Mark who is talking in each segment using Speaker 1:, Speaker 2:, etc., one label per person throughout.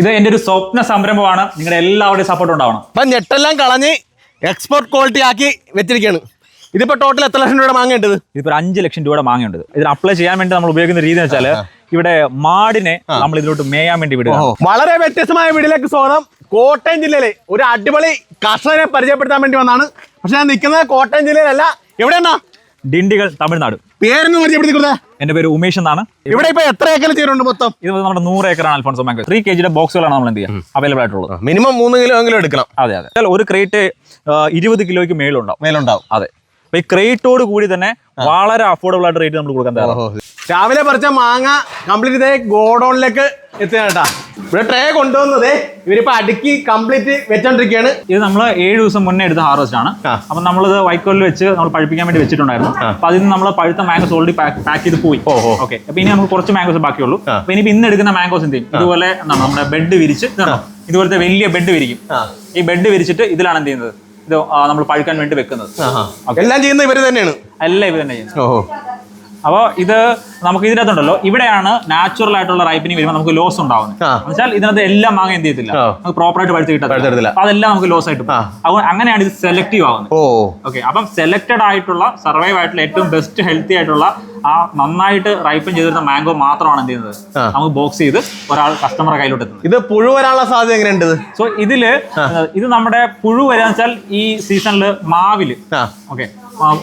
Speaker 1: ഇത് എന്റെ ഒരു സ്വപ്ന സംരംഭമാണ്. നിങ്ങളുടെ എല്ലാവരുടെയും സപ്പോർട്ട് ഉണ്ടാവണം.
Speaker 2: അപ്പം ഞെട്ടെല്ലാം കളഞ്ഞ് എക്സ്പോർട്ട് ക്വാളിറ്റി ആക്കി വെച്ചിരിക്കുകയാണ് ഇതിപ്പോൾ ടോട്ടൽ എത്ര ലക്ഷം രൂപയുടെ മാങ്ങേണ്ടത്
Speaker 1: ഇതിപ്പോൾ ഒരു അഞ്ച് ലക്ഷം രൂപയുടെ മാങ്ങയുണ്ട്. ഇതിന് അപ്ലൈ ചെയ്യാൻ വേണ്ടി നമ്മൾ ഉപയോഗിക്കുന്ന രീതി എന്ന് വെച്ചാൽ ഇവിടെ മാടിനെ നമ്മൾ ഇതിലോട്ട് മേയാൻ വേണ്ടി വിടുക.
Speaker 2: വളരെ വ്യത്യസ്തമായ വീടിലേക്ക് സ്വാഗതം. കോട്ടയം ജില്ലയിലെ ഒരു അടിപൊളി കർഷകരെ പരിചയപ്പെടുത്താൻ വേണ്ടി വന്നാണ്. പക്ഷെ ഞാൻ നിൽക്കുന്നത് കോട്ടയം ജില്ലയിലല്ല. എവിടെയാ
Speaker 1: ഡിണ്ടികൾ തമിഴ്നാട്.
Speaker 2: പേരൊന്ന്
Speaker 1: എന്റെ പേര് ഉമേഷ് എന്നാണ്.
Speaker 2: ഇവിടെ ഇപ്പൊ എത്ര ഏക്കർ ചെയ്തിട്ടുണ്ട് മൊത്തം?
Speaker 1: ഇത് നമ്മുടെ നൂറ് ഏക്കറാണ് അൽഫോൺസോ മാങ്കോ. ത്രീ കെ ജിയുടെ ബോക്സുകളാണ് നമ്മൾ എന്ത് ചെയ്യുക അവൈലബിൾ ആയിട്ടുള്ളത്.
Speaker 2: മിനിമം മൂന്ന് കിലോ എങ്കിലും എടുക്കണം.
Speaker 1: അതെ അതെ. ഒരു ക്രേറ്റ് ഇരുപത് കിലോയ്ക്ക് മേലുണ്ടാവും
Speaker 2: മേലുണ്ടാവും
Speaker 1: അതെ. അപ്പൊ ഈ ക്രേറ്റോട് കൂടി തന്നെ വളരെ അഫോർഡബിൾ ആയിട്ട് റേറ്റ് നമ്മൾ കൊടുക്കാൻ തയ്യാറാണ്.
Speaker 2: രാവിലെ പറിച്ച മാങ്ങ കംപ്ലീറ്റ് ഇതേ ഗോഡൌണിലേക്ക് എത്തുകയാണ് കേട്ടാ. ഇവിടെ ട്രേ കൊണ്ടുവന്നത് ഇവരിപ്പോ അടുക്കി കംപ്ലീറ്റ് വെച്ചോണ്ടിരിക്കുകയാണ്.
Speaker 1: ഇത് നമ്മൾ ഏഴ് ദിവസം മുന്നേ എടുത്ത ഹാർവസ്റ്റ് ആണ്. അപ്പൊ നമ്മളിത് വൈക്കോലിൽ വെച്ച് നമ്മൾ പഴിപ്പിക്കാൻ വേണ്ടി വെച്ചിട്ടുണ്ടായിരുന്നു. അപ്പൊ അതിൽ നിന്ന് നമ്മൾ പഴുത്ത മാംഗോസ് ഓൾറെഡി പാക്ക് ചെയ്ത് പോയി. ഓക്കെ അപ്പൊ ഇനി നമുക്ക് കുറച്ച് മാംഗോസ് ബാക്കിയുള്ളൂ. അപ്പൊ ഇനി ഇന്ന് എടുക്കുന്ന മാംഗോസ് എന്ത് ചെയ്യും? ഇതുപോലെ നമ്മുടെ ബെഡ് വിരിച്ച്? ഇതുപോലത്തെ വലിയ ബെഡ് വിരിക്കും. ഈ ബെഡ് വിരിച്ചിട്ട് ഇതിലാണ് എന്ത് ചെയ്യുന്നത്? ഇത് നമ്മൾ പഴുക്കാൻ വേണ്ടി വെക്കുന്നത്.
Speaker 2: എല്ലാം ചെയ്യുന്നത് ഇവർ തന്നെയാണ്.
Speaker 1: എല്ലാം ഇവർ തന്നെ ചെയ്യുന്നത്.
Speaker 2: ഓഹോ.
Speaker 1: അപ്പോൾ ഇത് നമുക്ക് ഇതിനകത്തുണ്ടല്ലോ. ഇവിടെയാണ് നാച്ചുറൽ ആയിട്ടുള്ള റൈപ്പനിങ് വരുമ്പോൾ നമുക്ക് ലോസ് ഉണ്ടാവുന്നത്. എന്നുവെച്ചാൽ ഇതിനകത്ത് എല്ലാം മാങ്ങ എന്ത് ചെയ്യത്തില്ല. നമുക്ക് പ്രോപ്പർ ആയിട്ട് പഴുത്ത് കിട്ടത്തില്ല. അതെല്ലാം നമുക്ക് ലോസ് ആയിട്ട്.
Speaker 2: ആ.
Speaker 1: അങ്ങനെയാണ് ഇത് സെലക്റ്റീവ് ആവുന്നത്. ഓക്കെ അപ്പം സെലക്റ്റഡ് ആയിട്ടുള്ള സർവൈവ് ആയിട്ടുള്ള ഏറ്റവും ബെസ്റ്റ് ഹെൽത്തി ആയിട്ടുള്ള ആ നന്നായിട്ട് റൈപ്പൻ ചെയ്തിരുന്ന മാംഗോ മാത്രമാണ് എന്ത് ചെയ്യുന്നത്? നമുക്ക് ബോക്സ് ചെയ്ത് ഒരാൾ കസ്റ്റമർ കയ്യിലോട്ട് എത്തുന്നത്.
Speaker 2: ഇത് പുഴു വരാനുള്ള സാധ്യത എങ്ങനെയുണ്ട്?
Speaker 1: സോ ഇതിൽ ഇത് നമ്മുടെ പുഴു വരാന്ന് വെച്ചാൽ ഈ സീസണിൽ
Speaker 2: മാവിൽ.
Speaker 1: ഓക്കെ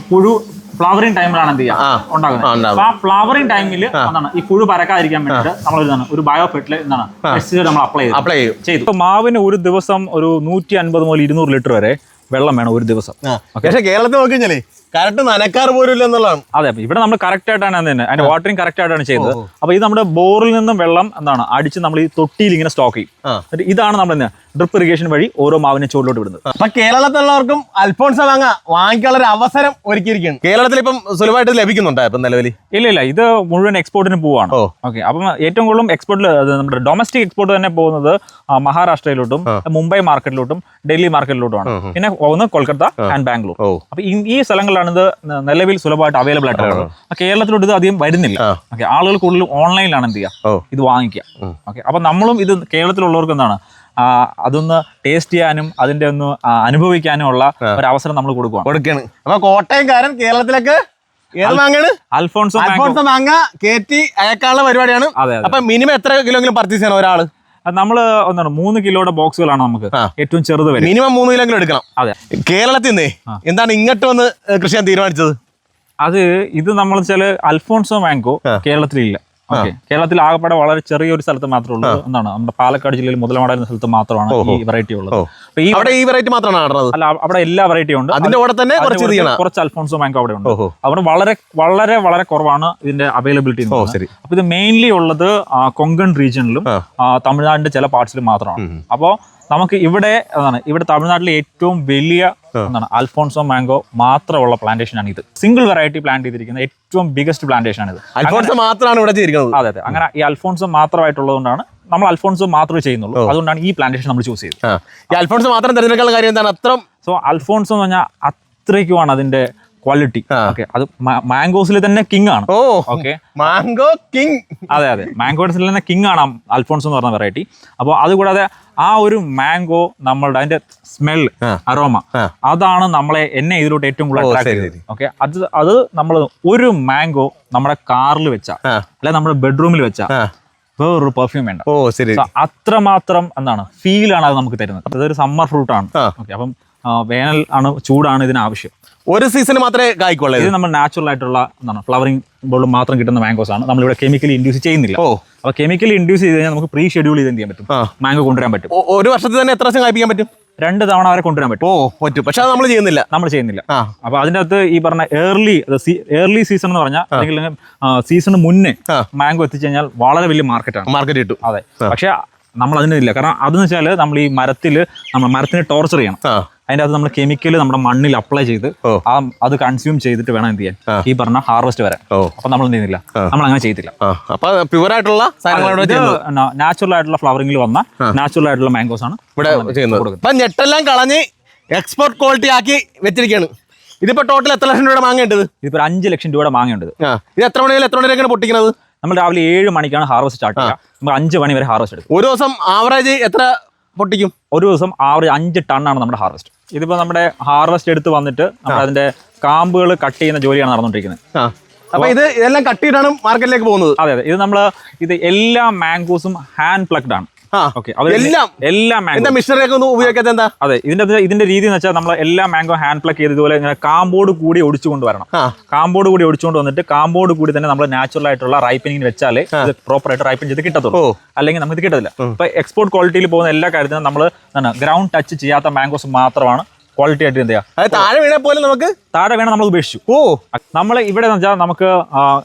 Speaker 1: പുഴു ഫ്ലവറിംഗ് ടൈമിലാണ് എന്ത്. ചെയ്യുക?
Speaker 2: ആ,
Speaker 1: ഉണ്ടാകുന്നത്. അപ്പൊ ആ ഫ്ലവറിംഗ് ടൈമിൽ എന്താണ്? ഈ പുഴു പരക്കാതിരിക്കാൻ വേണ്ടിയിട്ട് നമ്മൾ എന്താണ്? ഒരു ബയോ ഫെർട്ടിൽ എന്താണ് പെസ്റ്റിസൈഡ് നമ്മൾ അപ്ലൈ ചെയ്തു.
Speaker 2: അപ്ലൈ ചെയ്യും
Speaker 1: ചെയ്തു. ഇപ്പൊ മാവിന് ഒരു ദിവസം ഒരു നൂറ്റി അൻപത് മുതൽ ഇരുന്നൂറ് ലിറ്റർ വരെ വെള്ളം വേണം ഒരു ദിവസം.
Speaker 2: പക്ഷേ കേരളത്തിൽ നോക്കി കഴിഞ്ഞാലേ കറക്റ്റ് നനക്കാറ് പോലും ഇല്ല എന്നുള്ളതാണ്.
Speaker 1: അതെ ഇവിടെ നമ്മൾ കറക്റ്റ് ആയിട്ടാണ് തന്നെ. അതിന്റെ വാട്ടറിങ് കറക്റ്റ് ആയിട്ടാണ് ചെയ്തത്. അപ്പൊ ഇത് നമ്മുടെ ബോറിൽ നിന്നും വെള്ളം എന്താണ്? അടിച്ച് നമ്മൾ ഈ തൊട്ടിയിൽ ഇങ്ങനെ സ്റ്റോക്ക് ചെയ്യും. ഇതാണ് നമ്മൾ ഡ്രിപ്പ് ഇറിഗേഷൻ വഴി ഓരോ മാവിനെ ചുവട്ടിലോട്ട് വിടുന്നത്.
Speaker 2: അപ്പൊ കേരളത്തിലുള്ളവർക്കും അൽഫോൺസ മാങ്ങ വാങ്ങിക്കാനുള്ള ഒരു അവസരം ഒരുക്കിയിരിക്കുകയാണ്. കേരളത്തിൽ ഇപ്പം സുലഭമായിട്ട് ലഭിക്കുന്നുണ്ടോ ഇപ്പം നിലവിൽ?
Speaker 1: ഇല്ല ഇല്ല ഇത് മുഴുവൻ എക്സ്പോർട്ടിന് പോവാണ്
Speaker 2: ഓ.
Speaker 1: ഓക്കെ അപ്പം ഏറ്റവും കൂടുതലും എക്സ്പോർട്ടിൽ നമ്മുടെ ഡൊമസ്റ്റിക് എക്സ്പോർട്ട് തന്നെ പോകുന്നത് ആ, മഹാരാഷ്ട്രയിലോട്ടും മുംബൈ മാർക്കറ്റിലോട്ടും ഡൽഹി മാർക്കറ്റിലോട്ടുമാണ് പിന്നെ പോകുന്നത് കൊൽക്കത്ത ആൻഡ് ബാംഗ്ലൂർ.
Speaker 2: ഓ.
Speaker 1: അപ്പൊ ഈ- ഈ സ്ഥലങ്ങളിലാണ് ഇത് ന- നിലവിൽ സുലഭമായിട്ട് അവൈലബിൾ ആയിട്ടുള്ളത് അപ്പൊ കേരളത്തിലോട്ട് ഇത് അധികം വരുന്നില്ല.
Speaker 2: ആ.
Speaker 1: ഓക്കെ ആളുകൾ കൂടുതലും ഓൺലൈനിലാണ് എന്ത് ചെയ്യുക?
Speaker 2: ഓ.
Speaker 1: ഇത് വാങ്ങിക്കുക. ഓക്കെ അപ്പൊ നമ്മളും ഇത് കേരളത്തിലുള്ളവർക്ക് എന്താണ്? അതൊന്ന് ടേസ്റ്റ് ചെയ്യാനും അതിന്റെ ഒന്ന് അനുഭവിക്കാനും ഉള്ള ഒരു അവസരം നമ്മൾ കൊടുക്കുകയാണ്
Speaker 2: കൊടുക്കാണ്. അപ്പൊ കോട്ടയംകാരൻ കേരളത്തിലേക്ക് ഏത്
Speaker 1: അൽഫോൺസോ
Speaker 2: അൽഫോൺസ മാങ്ങ കയറ്റി അയക്കാനുള്ള പരിപാടിയാണ്. അപ്പൊ മിനിമം എത്ര കിലോങ്കിലും പർച്ചേസ് ചെയ്യണം
Speaker 1: അത് നമ്മൾ ഒന്നാണ് മൂന്ന് കിലോയുടെ ബോക്സുകളാണ് നമുക്ക് ഏറ്റവും ചെറുത് വരെ.
Speaker 2: മിനിമം മൂന്ന് കിലോ എടുക്കണം.
Speaker 1: അതെ.
Speaker 2: കേരളത്തിൽ നിന്നേ എന്താണ് ഇങ്ങോട്ട് വന്ന് കൃഷി ചെയ്യാൻ തീരുമാനിച്ചത്?
Speaker 1: അത് ഇത് നമ്മൾ വെച്ചാൽ അൽഫോൺസോ മാങ്കോ കേരളത്തിലില്ല. ഓക്കെ. കേരളത്തിൽ ആകപ്പാടെ വളരെ ചെറിയൊരു സ്ഥലത്ത് മാത്രമേ ഉള്ളൂ എന്താണ് നമ്മുടെ പാലക്കാട് ജില്ലയിൽ മുതലമാട എന്ന സ്ഥലത്ത് മാത്രമാണ് ഈ വെറൈറ്റി ഉള്ളത്. അപ്പൊ ഈ
Speaker 2: അവിടെ ഈ വെറൈറ്റി മാത്രമാണ് നടന്നത്?
Speaker 1: അല്ല അവിടെ എല്ലാ വെറൈറ്റിയും ഉണ്ട്.
Speaker 2: അതിന്റെ കൂടെ തന്നെ കുറച്ച്
Speaker 1: കുറച്ച് അൽഫോൺസോ മാങ്കോ അവിടെ ഉണ്ട്. അവിടെ വളരെ വളരെ വളരെ കുറവാണ് ഇതിന്റെ അവൈലബിലിറ്റി അപ്പൊ ഇത് മെയിൻലി ഉള്ളത് കൊങ്കൺ റീജിയനിലും തമിഴ്നാടിന്റെ ചില പാർട്സിലും മാത്രമാണ്. അപ്പോൾ നമുക്ക് ഇവിടെ എന്താണ് ഇവിടെ തമിഴ്നാട്ടിലെ ഏറ്റവും വലിയ എന്താണ് അൽഫോൺസോ മാംഗോ മാത്രമുള്ള പ്ലാന്റേഷൻ ആണ് ഇത്. സിംഗിൾ വെറൈറ്റി പ്ലാന്റ് ചെയ്തിരിക്കുന്ന ഏറ്റവും ബിഗസ്റ്റ് പ്ലാന്റേഷൻ ആണ് ഇത്
Speaker 2: അൽഫോൺസോ മാത്രമാണ് ഇവിടെ ചെയ്തിരിക്കുന്നത്.
Speaker 1: അതെ അതെ. അങ്ങനെ ഈ അൽഫോൺസോ മാത്രമായിട്ടുള്ളതുകൊണ്ടാണ് നമ്മൾ അൽഫോൺസോ മാത്രമേ ചെയ്യുന്നുള്ളൂ. അതുകൊണ്ടാണ് ഈ പ്ലാന്റേഷൻ നമ്മൾ ചൂസ് ചെയ്തത്.
Speaker 2: അൽഫോൺസ് മാത്രം തിരഞ്ഞെടുക്കാനുള്ള കാര്യം എന്താണ്? അത്ര
Speaker 1: സോ അൽഫോൺസോ എന്ന് പറഞ്ഞാൽ അത്രയ്ക്കുമാണ് അതിന്റെ ക്വാളിറ്റി. ഓക്കെ അത് മാംഗോസിൽ തന്നെ കിങ് ആണ്.
Speaker 2: ഓ
Speaker 1: ഓക്കെ
Speaker 2: മാംഗോ കിങ്
Speaker 1: അതെ അതെ. മാംഗോസിൽ തന്നെ കിങ് ആണ് അൽഫോൺസ് എന്ന് പറഞ്ഞ വെറൈറ്റി അപ്പോൾ അതുകൂടാതെ ആ ഒരു മാംഗോ നമ്മളുടെ അതിന്റെ സ്മെൽ
Speaker 2: അറോമ
Speaker 1: അരോമ അതാണ് നമ്മളെ എന്നെ ഇതിലോട്ട് ഏറ്റവും കൂടുതൽ ഓക്കെ അത് അത് നമ്മൾ ഒരു മാംഗോ നമ്മുടെ കാറിൽ വെച്ച. അല്ലെ നമ്മുടെ ബെഡ്റൂമിൽ വെച്ച. വേറൊരു പെർഫ്യൂം വേണ്ട.
Speaker 2: ഓ ശരി.
Speaker 1: അത്രമാത്രം എന്താണ് ഫീലാണ് അത് നമുക്ക് തരുന്നത്. അതൊരു സമ്മർ ഫ്രൂട്ട് ആണ്. ഓക്കെ അപ്പം വേനൽ ആണ് ചൂടാണ് ഇതിന് ആവശ്യം.
Speaker 2: ഒരു സീസൺ മാത്രമേ കായ്ക്കുള്ളൂ
Speaker 1: ഇത്? നമ്മൾ നാച്ചുറൽ ആയിട്ടുള്ള എന്താണ് ഫ്ലവറിംഗ് ബോളും മാത്രം കിട്ടുന്ന മാംഗോസ് ആണ്. നമ്മളിവിടെ കെമിക്കലി ഇൻഡ്യൂസ് ചെയ്യുന്നില്ല.
Speaker 2: ഓ.
Speaker 1: അപ്പൊ കെമിക്കലി ഇൻഡ്യൂസ് ചെയ്ത് കഴിഞ്ഞാൽ നമുക്ക് പ്രീ ഷെഡ്യൂൾ ചെയ്ത് എന്ത് ചെയ്യാൻ പറ്റും. മാംഗോ കൊണ്ടുവരാൻ പറ്റും.
Speaker 2: ഒരു വർഷത്തിൽ തന്നെ എത്ര വർഷം കായ്പ്പിക്കാൻ പറ്റും?
Speaker 1: രണ്ട് തവണ വരെ കൊണ്ടുവരാൻ പറ്റും.
Speaker 2: ഓ പറ്റും. പക്ഷെ അത് നമ്മൾ ചെയ്യുന്നില്ല.
Speaker 1: നമ്മൾ ചെയ്യുന്നില്ല.
Speaker 2: അപ്പോൾ
Speaker 1: അപ്പൊ അതിന്റെ അകത്ത് ഈ പറഞ്ഞ ഏർലി ഏർലി സീസൺ എന്ന് പറഞ്ഞാൽ അല്ലെങ്കിൽ സീസണിന് മുന്നേ. മാംഗോ എത്തിച്ചു കഴിഞ്ഞാൽ വളരെ വലിയ മാർക്കറ്റാണ്
Speaker 2: മാർക്കറ്റ് കിട്ടും.
Speaker 1: അതെ. പക്ഷെ നമ്മൾ അതിനില്ല കാരണം അതെന്ന് വെച്ചാൽ നമ്മൾ ഈ മരത്തിൽ നമ്മൾ മരത്തിനെ ടോർച്ചർ ചെയ്യണം.
Speaker 2: അതിന്റെ
Speaker 1: അതിന്റെ അകത്ത് നമ്മൾ കെമിക്കൽ നമ്മുടെ മണ്ണിൽ അപ്ലൈ ചെയ്ത് ആ അത് കൺസ്യൂം ചെയ്തിട്ട് വേണം എന്ത് ചെയ്യാൻ. ഈ പറഞ്ഞ ഹാർവെസ്റ്റ് വരാൻ അപ്പൊ നമ്മൾ എന്ത് ചെയ്യുന്നില്ല നമ്മൾ അങ്ങനെ ചെയ്തില്ല
Speaker 2: പ്യുവർ ആയിട്ടുള്ള
Speaker 1: നാച്ചുറൽ ആയിട്ടുള്ള ഫ്ലവറിംഗിൽ വന്ന നാച്ചുറൽ ആയിട്ടുള്ള മാംഗോസ് ആണ്
Speaker 2: ഇവിടെ ചെയ്യുന്നത്. ഞെട്ടെല്ലാം കളഞ്ഞ് എക്സ്പോർട്ട് ക്വാളിറ്റി ആക്കി വെച്ചിരിക്കുകയാണ് ഇതിപ്പോ ടോട്ടൽ എത്ര ലക്ഷം രൂപയുടെ മാങ്ങേണ്ടത്
Speaker 1: ഇതിപ്പോ ഒരു അഞ്ച് ലക്ഷം രൂപയുടെ മാങ്ങയുണ്ട് ഇത്.
Speaker 2: ഇത് എത്ര മണിയിൽ എത്ര മണിയിലേക്കാണ് പൊട്ടിക്കുന്നത്
Speaker 1: നമ്മൾ രാവിലെ ഏഴ് മണിക്കാണ് ഹാർവസ്റ്റ് സ്റ്റാർട്ട് ചെയ്യുക. നമ്മൾ അഞ്ച് മണി വരെ ഹാർവസ്റ്റ് എടുക്കും.
Speaker 2: ഒരു ദിവസം ആവറേജ് എത്ര പൊട്ടിക്കും?
Speaker 1: ഒരു ദിവസം ആവറേജ് അഞ്ച് ആണ് നമ്മുടെ ഹാർവസ്റ്റ് ഇതിപ്പോ നമ്മുടെ ഹാർവസ്റ്റ് എടുത്ത് വന്നിട്ട് നമ്മൾ അതിന്റെ കാമ്പുകൾ കട്ട് ചെയ്യുന്ന ജോലിയാണ് നടന്നുകൊണ്ടിരിക്കുന്നത്.
Speaker 2: അപ്പൊ ഇത് ഇതെല്ലാം കട്ട് ചെയ്തിട്ടാണ് മാർക്കറ്റിലേക്ക് പോകുന്നത്.
Speaker 1: അതെ അതെ. ഇത് നമ്മൾ ഇത് എല്ലാ മാംഗോസും ഹാൻഡ് പ്ലഗ്ഡ് ആണ്.
Speaker 2: എല്ലാം.
Speaker 1: എല്ലാ മാംഗോ
Speaker 2: മിഷനറി ഒക്കെ ഒന്ന് ഉപയോഗിക്കാത്ത എന്താ?
Speaker 1: അതെ ഇതിന്റെ ഇതിന്റെ രീതി എന്ന് വെച്ചാൽ നമ്മൾ എല്ലാ മാംഗോ ഹാൻഡ് പ്ലക്ക് ചെയ്ത് ഇതുപോലെ ഇങ്ങനെ കാമ്പോട് കൂടി ഒടിച്ചു കൊണ്ടുവരണം.
Speaker 2: കാമ്പോർഡ്
Speaker 1: കാമ്പോട് കൂടി ഒടിച്ചുകൊണ്ട് വന്നിട്ട് കാമ്പോട് കൂടി തന്നെ നമ്മൾ നാച്ചുറൽ ആയിട്ടുള്ള റൈപ്പനിങ് വെച്ചാലേ ഇത് പ്രോപ്പർ ആയിട്ട് റൈപ്പൻ ചെയ്ത് കിട്ടത്തുള്ളൂ. അല്ലെങ്കിൽ നമുക്ക് ഇത് കിട്ടത്തില്ല. ഇപ്പൊ എക്സ്പോർട്ട് ക്വാളിറ്റിയിൽ പോകുന്ന എല്ലാ കാര്യത്തിനും നമ്മൾ ഗ്രൗണ്ട് ടച്ച് ചെയ്യാത്ത മാംഗോസ് മാത്രമാണ് ക്വാളിറ്റി ആയിട്ട് എന്ത് ചെയ്യുക?
Speaker 2: താഴെ വീണാൽ പോലും നമുക്ക്
Speaker 1: താഴെ വീണ നമ്മൾ ഉപേക്ഷിച്ചു.
Speaker 2: ഓ.
Speaker 1: നമ്മൾ ഇവിടെ എന്ന് വെച്ചാൽ നമുക്ക്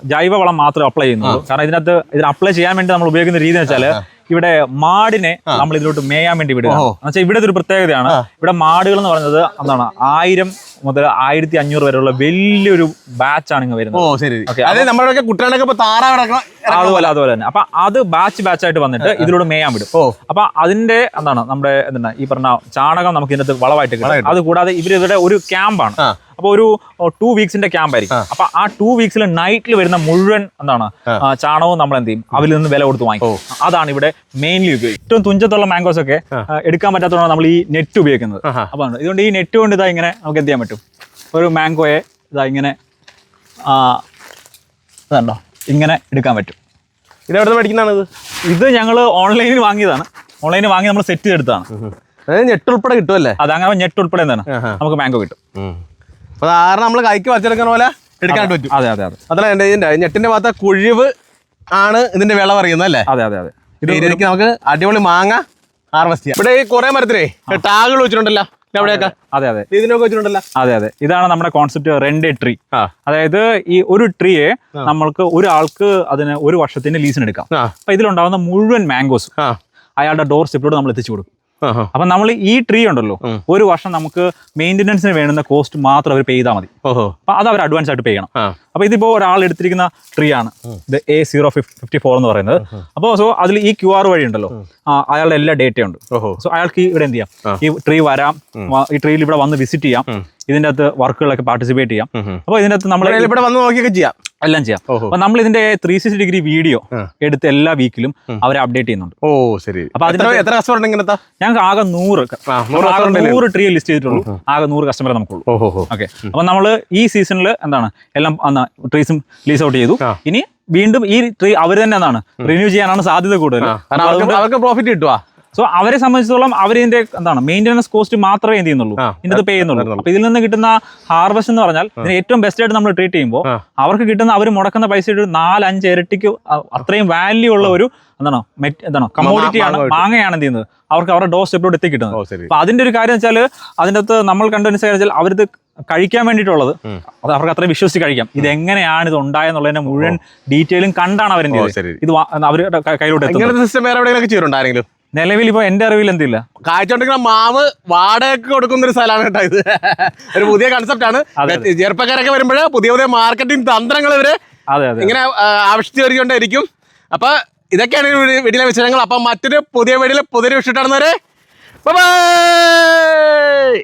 Speaker 1: ജൈവ ജൈവവളം മാത്രം അപ്ലൈ ചെയ്യുന്നുള്ളൂ. കാരണം ഇതിനകത്ത് ഇതിന് അപ്ലൈ ചെയ്യാൻ വേണ്ടി നമ്മൾ ഉപയോഗിക്കുന്ന രീതി എന്ന് വെച്ചാൽ ഇവിടെ മാടിനെ നമ്മൾ ഇതിലോട്ട് മേയാൻ വേണ്ടി വിടുക.
Speaker 2: എന്നുവെച്ചാൽ
Speaker 1: എന്ന് വെച്ചാൽ ഇവിടെ ഒരു പ്രത്യേകതയാണ്. ഇവിടെ മാടുകൾ എന്ന് പറയുന്നത് എന്താണ്? ആയിരം മുതൽ ആയിരത്തി അഞ്ഞൂറ് വരെയുള്ള വലിയൊരു ബാച്ചാണ് ഇങ്ങ്
Speaker 2: ഓ
Speaker 1: വരുന്നത്
Speaker 2: ശരി അതായത് നമ്മുടെ കുട്ടനാടൊക്കെ ഇപ്പൊ താറാ
Speaker 1: അതുപോലെ അതുപോലെ തന്നെ. അപ്പൊ അത് ബാച്ച് ബാച്ച് ആയിട്ട് വന്നിട്ട് ഇതിലൂടെ മേയാൻ വിടും.
Speaker 2: ഓ.
Speaker 1: അപ്പൊ അതിന്റെ എന്താണ് നമ്മുടെ എന്താണ് ഈ പറഞ്ഞ ചാണകം നമുക്ക് ഇതിനകത്ത് വളമായിട്ട് കിട്ടും.
Speaker 2: അതുകൂടാതെ
Speaker 1: അത് കൂടാതെ ഇവരിവിടെ ഒരു ക്യാമ്പാണ്
Speaker 2: ആ.
Speaker 1: അപ്പൊ ഒരു ടു വീക്സിന്റെ ക്യാമ്പ് ആയിരിക്കും. അപ്പൊ ആ ടു വീക്സിൽ നൈറ്റിൽ വരുന്ന മുഴുവൻ എന്താണ് ചാണകവും നമ്മൾ എന്ത് ചെയ്യും? അവരിൽ നിന്ന് വില കൊടുത്ത് വാങ്ങിക്കും. അതാണ് ഇവിടെ മെയിൻലി ഉപയോഗിക്കും ഏറ്റവും തുഞ്ചത്തുള്ള മാംഗോസ് ഒക്കെ എടുക്കാൻ പറ്റാത്തതുകൊണ്ട് നമ്മൾ ഈ നെറ്റ് ഉപയോഗിക്കുന്നത്. അപ്പൊ ഇതുകൊണ്ട് ഈ നെറ്റ് കൊണ്ട് ഇതാ ഇങ്ങനെ നമുക്ക് എന്ത് ചെയ്യാൻ പറ്റും? ഒരു മാംഗോയെ ഇതാ ഇങ്ങനെ ഇതുണ്ടോ? ഇങ്ങനെ എടുക്കാൻ പറ്റും.
Speaker 2: ഇത് എവിടെ മേടിക്കുന്നതാണ് ഇത്
Speaker 1: ഞങ്ങൾ ഓൺലൈനിൽ വാങ്ങിയതാണ്. ഓൺലൈനിൽ വാങ്ങി നമ്മൾ സെറ്റ് ചെയ്തെടുത്താണ്
Speaker 2: അതായത് ഞെട്ടുൾപ്പെടെ കിട്ടുമല്ലേ
Speaker 1: അതങ്ങനെ ഞെട്ടുൾപ്പെടെ എന്താണ് നമുക്ക് മാംഗോ കിട്ടും.
Speaker 2: അപ്പൊ കാരണം നമ്മൾ കൈക്ക് വച്ചെടുക്കുന്ന പോലെ എടുക്കാനായിട്ട് പറ്റും.
Speaker 1: അതെ അതെ അതെ.
Speaker 2: അതല്ല എന്റെ ഇതിന്റെ ഞെട്ടിന്റെ ഭാഗത്തെ കുഴിവ് ആണ് ഇതിന്റെ വിള പറയുന്നത് അല്ലേ?
Speaker 1: അതെ അതെ അതെ.
Speaker 2: ഇത് ഇതിലേക്ക് നമുക്ക് അടിപൊളി മാങ്ങ ഹാർവസ്റ്റ് ചെയ്യാം. ഇവിടെ ഈ കുറെ മരത്തിലേ ടാഗുകൾ വെച്ചിട്ടുണ്ടല്ലോ
Speaker 1: അതെ അതെ.
Speaker 2: ഇതിനൊക്കെ വെച്ചിട്ടുണ്ടല്ലോ.
Speaker 1: അതെ അതെ. ഇതാണ് നമ്മുടെ കോൺസെപ്റ്റ് റെന്റ് ട്രീ അതായത് ഈ ഒരു ട്രീയെ നമ്മൾക്ക് ഒരാൾക്ക് അതിന് ഒരു വർഷത്തിന് ലീസിന് എടുക്കാം. അപ്പൊ ഇതിലുണ്ടാവുന്ന മുഴുവൻ മാംഗോസ് അയാളുടെ ഡോർ സ്റ്റെപ്പിലൂടെ നമ്മൾ എത്തിച്ചു കൊടുക്കും. അപ്പൊ നമ്മൾ ഈ ട്രീ ഉണ്ടല്ലോ ഒരു വർഷം നമുക്ക് മെയിന്റനൻസിന് വേണ്ടുന്ന കോസ്റ്റ് മാത്രം അവർ പേ ചെയ്താൽ മതി. അപ്പൊ അത് അവർ അഡ്വാൻസ് ആയിട്ട് പേ ചെയ്യണം. അപ്പൊ ഇതിപ്പോ ഒരാൾ എടുത്തിരിക്കുന്ന ട്രീ ആണ്. ഇത് എ സീറോ ഫിഫ്റ്റി ഫോർ എന്ന് പറയുന്നത്. അപ്പോൾ സോ അതിൽ ഈ ക്യു ആർ വഴി ഉണ്ടല്ലോ. അയാളുടെ എല്ലാ ഡേറ്റയും ഉണ്ട്. സോ അയാൾക്ക് ഇവിടെ എന്ത് ചെയ്യാം? ഈ ട്രീ വരാം. ഈ ട്രീയിൽ ഇവിടെ വന്ന് വിസിറ്റ് ചെയ്യാം. ഇതിന്റെ അകത്ത് വർക്കുകളൊക്കെ പാർട്ടിസിപ്പേറ്റ് ചെയ്യാം. അപ്പോൾ ഇതിന്റെ അകത്ത് നമ്മൾ
Speaker 2: ഇവിടെ വന്ന് നോക്കിയൊക്കെ ചെയ്യാം.
Speaker 1: എല്ലാം ചെയ്യാം. അപ്പൊ നമ്മൾ ഇതിന്റെ ത്രീ സിക്സ്റ്റി ഡിഗ്രി വീഡിയോ എടുത്ത് എല്ലാ വീക്കിലും അവരെ അപ്ഡേറ്റ് ചെയ്യുന്നുണ്ട്.
Speaker 2: ഓ ശരി.
Speaker 1: അപ്പൊ
Speaker 2: എത്ര എത്ര കസ്റ്റമർ ഇങ്ങനത്തെ?
Speaker 1: ഞങ്ങൾക്ക് ആകെ നൂറ്
Speaker 2: നൂറ്
Speaker 1: ട്രീ ലിസ്റ്റ് ചെയ്തിട്ടുള്ളൂ. ആകെ നൂറ് കസ്റ്റമറെ നമുക്കുള്ളൂ. ഓക്കെ അപ്പൊ നമ്മൾ ഈ സീസണിൽ എന്താണ്? എല്ലാം ട്രീസും ലീസ് ഔട്ട് ചെയ്തു. ഇനി വീണ്ടും ഈ ട്രീ അവർ തന്നെ എന്താണ് റിന്യൂ ചെയ്യാനാണ് സാധ്യത കൂടുതൽ
Speaker 2: അവർക്ക് പ്രോഫിറ്റ് കിട്ടുവാ?
Speaker 1: സോ അവരെ സംബന്ധിച്ചിടത്തോളം അവർ ഇതിന്റെ എന്താണ് മെയിന്റെനൻസ് കോസ്റ്റ് മാത്രമേ എന്ത് ചെയ്യുന്നുള്ളൂ. ഇതിന്റെ പേ ചെയ്യുന്നുള്ളൂ. അപ്പൊ ഇതിൽ നിന്ന് കിട്ടുന്ന ഹാർവസ്റ്റ് എന്ന് പറഞ്ഞാൽ ഇതിന് ഏറ്റവും ബെസ്റ്റ് ആയിട്ട് നമ്മൾ ട്രീറ്റ് ചെയ്യുമ്പോൾ അവർക്ക് കിട്ടുന്ന അവർ മുടക്കുന്ന പൈസ ഒരു നാലഞ്ച് ഇരട്ടിക്ക് അത്രയും വാല്യൂ ഉള്ള ഒരു എന്താണ് എന്താണ് കമോഡിറ്റി ആണ്
Speaker 2: മാങ്ങ
Speaker 1: മാങ്ങയാണ് എന്ത് ചെയ്യുന്നത്. അവർക്ക് അവരുടെ ഡോസ് എപ്പോഴും എത്തിക്കിട്ടുന്നത്. അപ്പൊ അതിന്റെ ഒരു കാര്യം വെച്ചാൽ അതിന്റെ അകത്ത് നമ്മൾ കണ്ടുവരുന്ന വെച്ചാൽ അവരിത് കഴിക്കാൻ വേണ്ടിയിട്ടുള്ളത് അത് അവർക്ക് അത്ര വിശ്വസിച്ച് കഴിക്കാം. ഇത് എങ്ങനെയാണ് ഇത് ഉണ്ടായെന്നുള്ളതിന്റെ മുഴുവൻ ഡീറ്റെയിലും കണ്ടാണ് അവരെന്ത് ഇത് അവരുടെ കയ്യിലോട്ട്
Speaker 2: സിസ്റ്റം വേറെ എവിടെയെങ്കിലും
Speaker 1: നിലവിൽ ഇപ്പൊ എന്റെ അറിവിൽ എന്തില്ല?
Speaker 2: കാഴ്ചകൊണ്ടിരിക്കുന്ന മാവ് വാടകയ്ക്ക് കൊടുക്കുന്ന ഒരു സ്ഥലമാണ് കേട്ടോ ഇത്. ഒരു പുതിയ കൺസെപ്റ്റ് ആണ്. ചെറുപ്പക്കാരൊക്കെ വരുമ്പോൾ പുതിയ പുതിയ മാർക്കറ്റിംഗ് തന്ത്രങ്ങൾ
Speaker 1: ഇവർ
Speaker 2: ഇങ്ങനെ ആവശ്യത്തിൽ വരികൊണ്ടായിരിക്കും അപ്പൊ ഇതൊക്കെയാണ് വീടിലെ വിശേഷങ്ങൾ. അപ്പൊ മറ്റൊരു പുതിയ വീടിലെ പുതിയൊരു വിഷിട്ടാണെന്നവരെ ബൈ